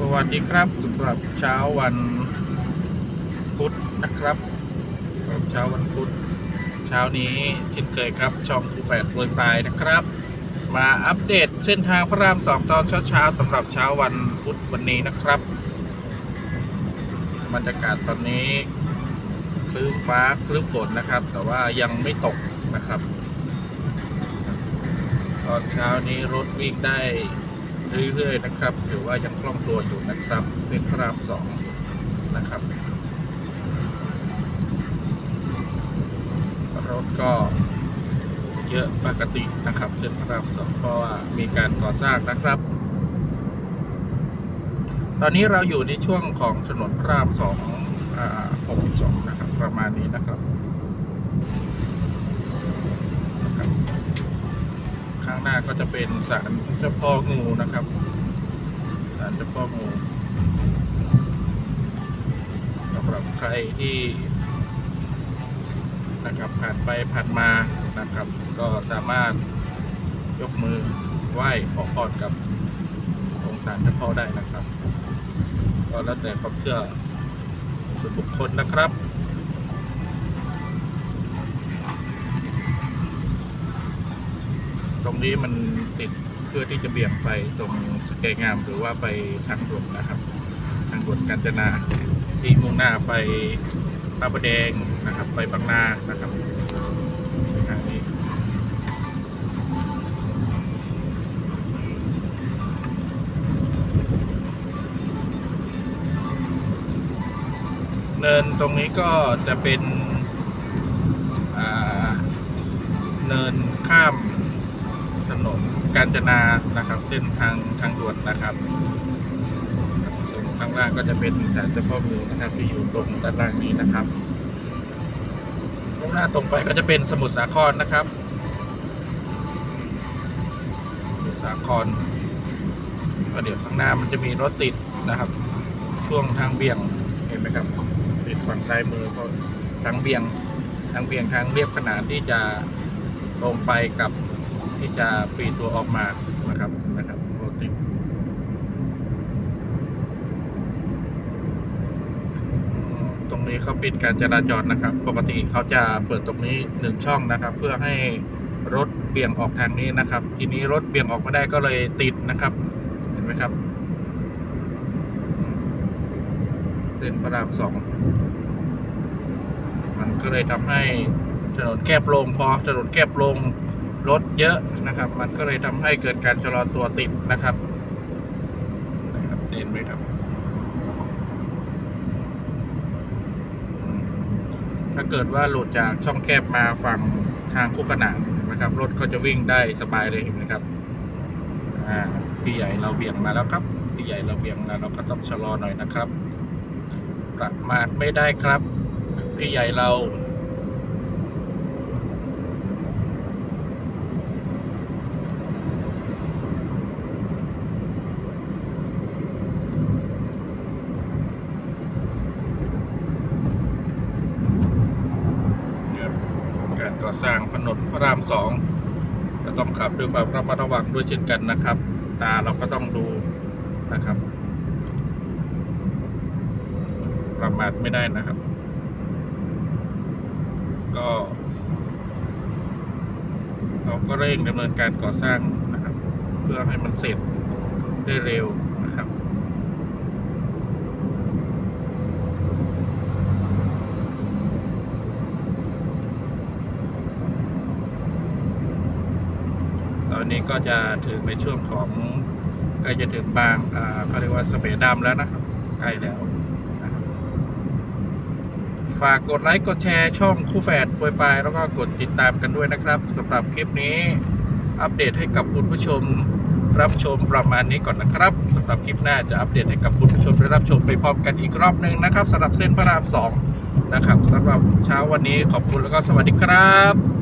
สวัสดีครับสำหรับเช้าวันพุธนะครับสำหรับเช้าวันพุธเช้านี้เช่นเคยครับช่องคูแฟดโปรยปลายนะครับ มาอัปเดตเส้นทางพระรามสองตอนเช้าๆสำหรับเช้าวันพุธวันนี้นะครับบรรยากาศตอนนี้คลื่นฟ้าคลื่นฝนนะครับ แต่ว่ายังไม่ตกนะครับ ตอนเช้านี้รถวิ่งได้ เรื่อย ๆ นะครับถือว่ายังคล่องตัวอยู่นะครับ เส้นพระรามสองนะครับ รถก็เยอะปกตินะครับ เส้นพระรามสองเพราะว่ามีการก่อสร้างนะครับ ตอนนี้เราอยู่ในช่วงของถนนพระรามสองอ่า62 นะครับ ประมาณนี้นะครับนะครับ ข้างหน้า ก็จะเป็นศาลเจ้าพ่องูนะครับศาลเจ้าพ่องูสำหรับใครที่นะครับผ่านไปผ่านมานะครับ ก็สามารถยกมือไหว้ขอพรกับองค์ศาลเจ้าพ่อได้นะครับ ก็แล้วแต่ความเชื่อส่วนบุคคลนะครับ ตรงนี้มันติดเพื่อที่จะเบี่ยงไปตรงสแกงามหรือว่าไปทางด่วนนะครับ ทางด่วนกาญจนาที่มุ่งหน้าไปพระประแดงนะครับ ไปบางนานะครับทางนี้เนินตรงนี้ก็จะเป็นเนินข้าม ถนนกาญจนานะครับ เส้นทางทางด่วนนะครับส่วนข้างล่างก็จะเป็นศาลเจ้าพ่องูนะครับ ที่อยู่ตรงด้านล่างนี้นะครับมุ่งหน้าตรงไปก็จะเป็นสมุทรสาครนะครับสมุทรสาครก็เดี๋ยวข้างหน้ามันจะมีรถติดนะครับ ช่วงทางเบี่ยงเห็นไหมครับ ติดฝั่งซ้ายมือเพราะทางเบี่ยงทางเบี่ยงทางเรียบขนานที่จะตรงไปกับ ที่จะปีนตัวออกมานะครับนะครับโรติดตรงนี้เขาปิดการจราจรนะครับ ปกติเขาจะเปิดตรงนี้หนึ่งช่องนะครับ เพื่อให้รถเบี่ยงออกทางนี้นะครับ ทีนี้รถเบี่ยงออกไม่ได้ก็เลยติดนะครับ เห็นไหมครับเส้นพระรามสองมันก็เลยทำให้ถนนแคบลงพอถนนแคบลง รถเยอะนะครับ มันก็เลยทำให้เกิดการชะลอตัวติดนะครับนะครับเห็นไหมครับ ถ้าเกิดว่าหลุดจากช่องแคบมาฝั่งทางคู่ขนานนะครับ รถก็จะวิ่งได้สบายเลยเห็นไหมครับอ่าพี่ใหญ่เราเบี่ยงมาแล้วครับพี่ใหญ่เราเบี่ยงมาเราก็ต้องชะลอหน่อยนะครับ ประมาทไม่ได้ครับ พี่ใหญ่เรา ครับ ก่อสร้างถนนพระรามสองก็ต้องขับด้วยความระมัดระวังด้วยเช่นกันนะครับ ตาเราก็ต้องดูนะครับ ประมาทไม่ได้นะครับ ก็เราก็เร่งดำเนินการก่อสร้างนะครับ เพื่อให้มันเสร็จได้เร็วนะครับ อนนี้ก็จะถึงในช่วงของใกล้จะถึงบางอ่าเขาเรียกว่าสเปรดำแล้วนะครับใกล้แล้วฝากกดไลค์กดแชร์ช่องคู่แฝดปวยปลายแล้วก็กดติดตามกันด้วยนะครับสำหรับคลิปนี้อัปเดตให้กับคุณผู้ชมรับชมประมาณนี้ก่อนนะครับสำหรับคลิปหน้าจะอัปเดตให้กับคุณผู้ชมได้รับชมไปพร้อมกันอีกรอบหนึ่งนะครับสำหรับเส้นพระรามสองนะครับสำหรับเช้าวันนี้ขอบคุณแล้วก็สวัสดีครับ